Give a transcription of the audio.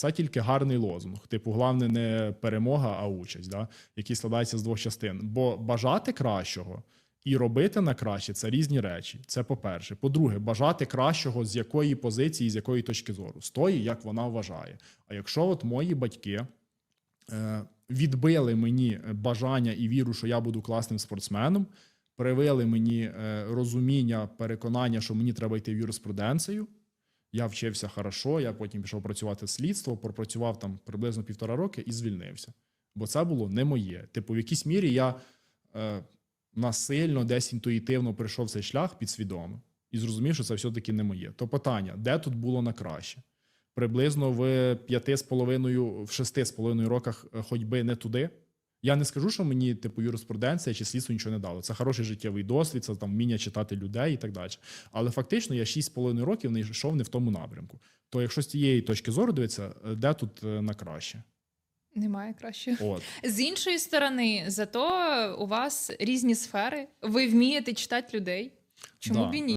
Це тільки гарний лозунг. Типу, головне не перемога, а участь, да? який складається з двох частин. Бо бажати кращого і робити на краще це різні речі. Це по-перше. По-друге, бажати кращого з якої позиції, з якої точки зору, з тої, як вона вважає. А якщо от мої батьки е, відбили мені бажання і віру, що я буду класним спортсменом, привили мені е, розуміння, переконання, що мені треба йти в юриспруденцію. Я вчився хорошо, я потім пішов працювати в слідство, пропрацював там приблизно півтора роки і звільнився. Бо це було не моє. Типу, в якійсь мірі я е, насильно, десь інтуїтивно прийшов цей шлях підсвідомо і зрозумів, що це все-таки не моє. То питання, де тут було на краще? Приблизно в п'яти з половиною, в шести з половиною роках е, ходьби не туди. Я не скажу, що мені типу юриспруденція чи слідство нічого не дало. Це хороший життєвий досвід, це там вміння читати людей і так далі. Але фактично я 6,5 років не йшов не в тому напрямку. То якщо з тієї точки зору дивитися, е, де тут е, на краще? Немає краще. От. З іншої сторони, зато у вас різні сфери. Ви вмієте читати людей. Чому Да. б і ні?